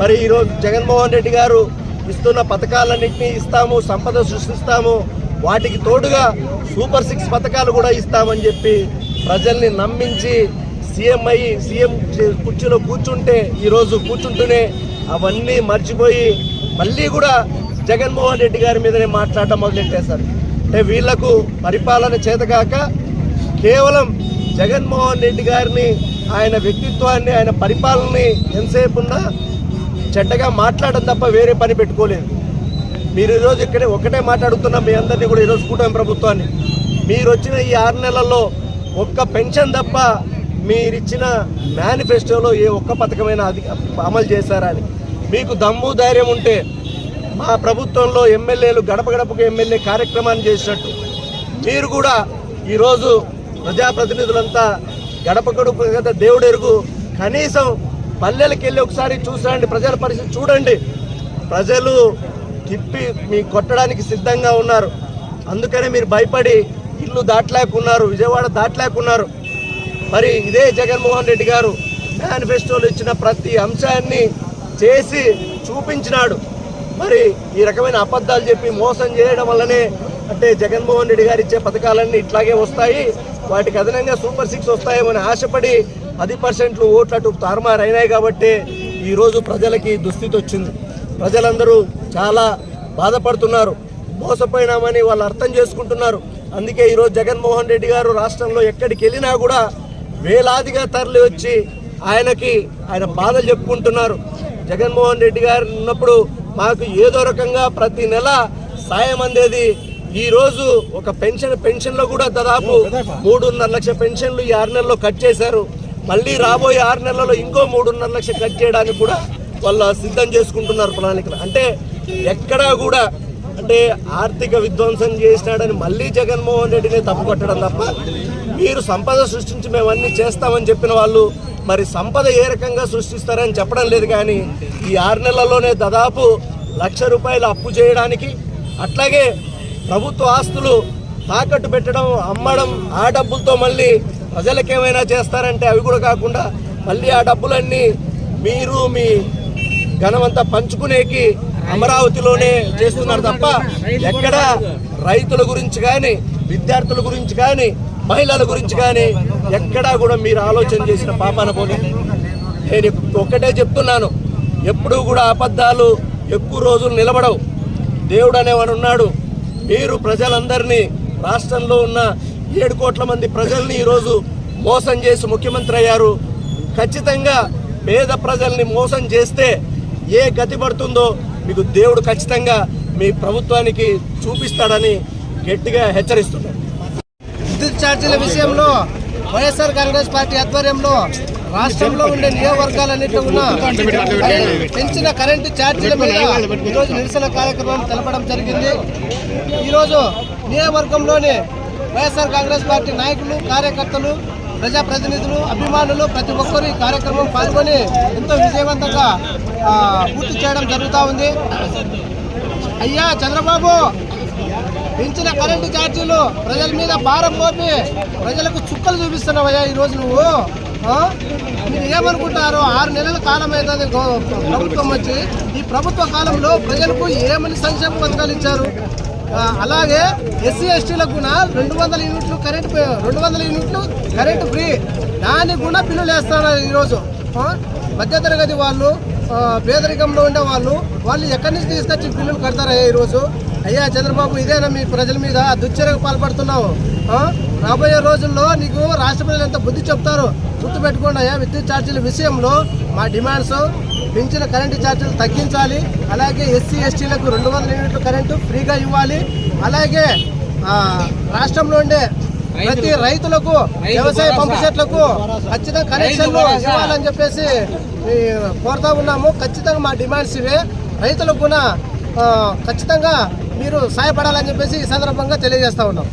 మరి ఈరోజు జగన్మోహన్ రెడ్డి గారు ఇస్తున్న పథకాలన్నింటినీ ఇస్తాము సంపద సృష్టిస్తాము. వాటికి తోడుగా సూపర్ సిక్స్ పథకాలు కూడా ఇస్తామని చెప్పి ప్రజల్ని నమ్మించి సీఎం అయ్యి సీఎం కుర్చీలో కూర్చుంటే ఈరోజు కూర్చుంటూనే అవన్నీ మర్చిపోయి మళ్ళీ కూడా జగన్మోహన్ రెడ్డి గారి మీదనే మాట్లాడటం మొదలెట్టేశారు. అంటే వీళ్ళకు పరిపాలన చేతగాక కేవలం జగన్మోహన్ రెడ్డి గారిని ఆయన వ్యక్తిత్వాన్ని ఆయన పరిపాలనని ఎంతసేపు ఉన్నా చెడ్డగా మాట్లాడడం తప్ప వేరే పని పెట్టుకోలేదు. మీరు ఈరోజు ఇక్కడే ఒకటే మాట్లాడుతున్నా మీ అందరినీ కూడా ఈరోజు కూటమి ప్రభుత్వాన్ని. మీరు వచ్చిన ఈ ఆరు నెలల్లో ఒక్క పెన్షన్ తప్ప మీరిచ్చిన మేనిఫెస్టోలో ఏ ఒక్క పథకమైన అది అమలు చేశారా అని. మీకు దమ్ము ధైర్యం ఉంటే మా ప్రభుత్వంలో ఎమ్మెల్యేలు గడప గడపకు ఎమ్మెల్యే కార్యక్రమాన్ని చేసినట్టు. మీరు కూడా ఈరోజు ప్రజాప్రతినిధులంతా గడప గడప దేవుడెరుగు కనీసం పల్లెలకు వెళ్ళి ఒకసారి చూసండి ప్రజల పరిస్థితి. చూడండి. ప్రజలు తిప్పి మీ కొట్టడానికి సిద్ధంగా ఉన్నారు. అందుకనే మీరు భయపడి ఇల్లు దాటలేకున్నారు విజయవాడ దాటలేకున్నారు. మరి ఇదే జగన్మోహన్ రెడ్డి గారు మేనిఫెస్టోలు ఇచ్చిన ప్రతి అంశాన్ని చేసి చూపించినాడు. మరి ఈ రకమైన అబద్ధాలు చెప్పి మోసం చేయడం వల్లనే అంటే జగన్మోహన్ రెడ్డి గారు ఇచ్చే పథకాలన్నీ ఇట్లాగే వస్తాయి. వాటికి అదనంగా సూపర్ సిక్స్ వస్తాయేమని ఆశపడి పది పర్సెంట్లు ఓట్లు అటు తారుమారు అయినాయి కాబట్టి ఈరోజు ప్రజలకి దుస్థితి వచ్చింది. ప్రజలందరూ చాలా బాధపడుతున్నారు. మోసపోయినామని వాళ్ళు అర్థం చేసుకుంటున్నారు. అందుకే ఈరోజు జగన్మోహన్ రెడ్డి గారు రాష్ట్రంలో ఎక్కడికి వెళ్ళినా కూడా వేలాదిగా తరలి వచ్చి ఆయనకి ఆయన బాధలు చెప్పుకుంటున్నారు. జగన్మోహన్ రెడ్డి గారు ఉన్నప్పుడు మాకు ఏదో రకంగా ప్రతి నెల సాయం అందేది. ఈరోజు ఒక పెన్షన్ పెన్షన్లో కూడా దాదాపు మూడున్నర లక్ష పెన్షన్లు ఈ ఆరు నెలల్లో కట్ చేశారు. మళ్ళీ రాబోయే ఆరు నెలల్లో ఇంకో మూడున్నర లక్ష కట్ చేయడానికి కూడా వాళ్ళు సిద్ధం చేసుకుంటున్నారు ప్రణాళికలు. అంటే ఎక్కడా కూడా అంటే ఆర్థిక విధ్వంసం చేసినాడని మళ్ళీ జగన్మోహన్ రెడ్డిని తప్పు కొట్టడం తప్ప మీరు సంపద సృష్టించి మేము అన్నీ చేస్తామని చెప్పిన వాళ్ళు మరి సంపద ఏ రకంగా సృష్టిస్తారని చెప్పడం లేదు కానీ ఈ ఆరు నెలల్లోనే దాదాపు లక్ష రూపాయలు అప్పు చేయడానికి అట్లాగే ప్రభుత్వ ఆస్తులు తాకట్టు పెట్టడం అమ్మడం ఆ డబ్బులతో మళ్ళీ ప్రజలకు ఏమైనా చేస్తారంటే అవి కూడా కాకుండా మళ్ళీ ఆ డబ్బులన్నీ మీరు మీ ఘనమంతా పంచుకునేకి అమరావతిలోనే చేస్తున్నారు తప్ప ఎక్కడ రైతుల గురించి కానీ విద్యార్థుల గురించి కానీ మహిళల గురించి కానీ ఎక్కడా కూడా మీరు ఆలోచన చేసిన పాపాన పోనీ. నేను ఒక్కటే చెప్తున్నాను ఎప్పుడూ కూడా అబద్ధాలు ఎక్కువ రోజులు నిలబడవు. దేవుడు అనేవాడు ఉన్నాడు మీరు ప్రజలందరినీ రాష్ట్రంలో ఉన్న ఏడు కోట్ల మంది ప్రజల్ని ఈరోజు మోసం చేసి ముఖ్యమంత్రి అయ్యారు. ఖచ్చితంగా పేద ప్రజల్ని మోసం చేస్తే ఏ గతి పడుతుందో మీకు దేవుడు ఖచ్చితంగా మీ ప్రభుత్వానికి చూపిస్తాడని గట్టిగా హెచ్చరిస్తున్నాడు. విద్యుత్ ఛార్జీల విషయంలో వైఎస్ఆర్ కాంగ్రెస్ పార్టీ ఆధ్వర్యంలో రాష్ట్రంలో ఉండే నియోజకవర్గాలన్నింటి ఉన్న పెంచిన కరెంటు ఛార్జీల మీద ఈరోజు నిరసన కార్యక్రమం తెలపడం జరిగింది. ఈరోజు నియోజకవర్గంలోని వైఎస్ఆర్ కాంగ్రెస్ పార్టీ నాయకులు కార్యకర్తలు ప్రజాప్రతినిధులు అభిమానులు ప్రతి ఒక్కరు ఈ కార్యక్రమం పాల్గొని ఎంతో విజయవంతంగా పూర్తి చేయడం జరుగుతూ ఉంది. అయ్యా చంద్రబాబు పెంచిన కరెంటు ఛార్జీలు ప్రజల మీద భారం మోపి ప్రజలకు చుక్కలు చూపిస్తున్నావయ్యా ఈరోజు నువ్వు. మీరు ఏమనుకుంటారు ఆరు నెలల కాలం అవుతుంది ప్రభుత్వం వచ్చి. ఈ ప్రభుత్వ కాలంలో ప్రజలకు ఏమని సంక్షేమ పథకాలు ఇచ్చారు? అలాగే ఎస్సీ ఎస్టీలకు కూడా రెండు వందల యూనిట్లు కరెంట్ రెండు వందల యూనిట్లు కరెంటు ఫ్రీ. దానికి కూడా బిల్లులు వేస్తారు ఈరోజు మధ్యతరగతి వాళ్ళు పేదరికంలో ఉండే వాళ్ళు వాళ్ళు ఎక్కడి నుంచి తీసుకొచ్చి బిల్లులు కడతారయ్యా ఈరోజు అయ్యా చంద్రబాబు ఇదేనా మీ ప్రజల మీద దుశ్చర్యకు పాల్పడుతున్నావు? రాబోయే రోజుల్లో నీకు రాష్ట్ర ప్రజలు ఎంత బుద్ధి చెప్తారు గుర్తుపెట్టుకోండి అయ్యా. విద్యుత్ ఛార్జీల విషయంలో మా డిమాండ్స్ పెంచిన కరెంటు ఛార్జీలు తగ్గించాలి. అలాగే ఎస్సీ ఎస్టీలకు రెండు వందల యూనిట్లు కరెంటు ఫ్రీగా ఇవ్వాలి. అలాగే ఆ, రాష్ట్రంలో ఉండే ప్రతి రైతులకు వ్యవసాయ పంపు సెట్లకు ఖచ్చితంగా కనెక్షన్లు ఇవ్వాలని చెప్పేసి కోరుతా ఉన్నాము. ఖచ్చితంగా మా డిమాండ్స్ ఇవే. రైతులకు కూడా ఖచ్చితంగా మీరు సహాయపడాలని చెప్పేసి ఈ సందర్భంగా తెలియజేస్తా ఉన్నాం.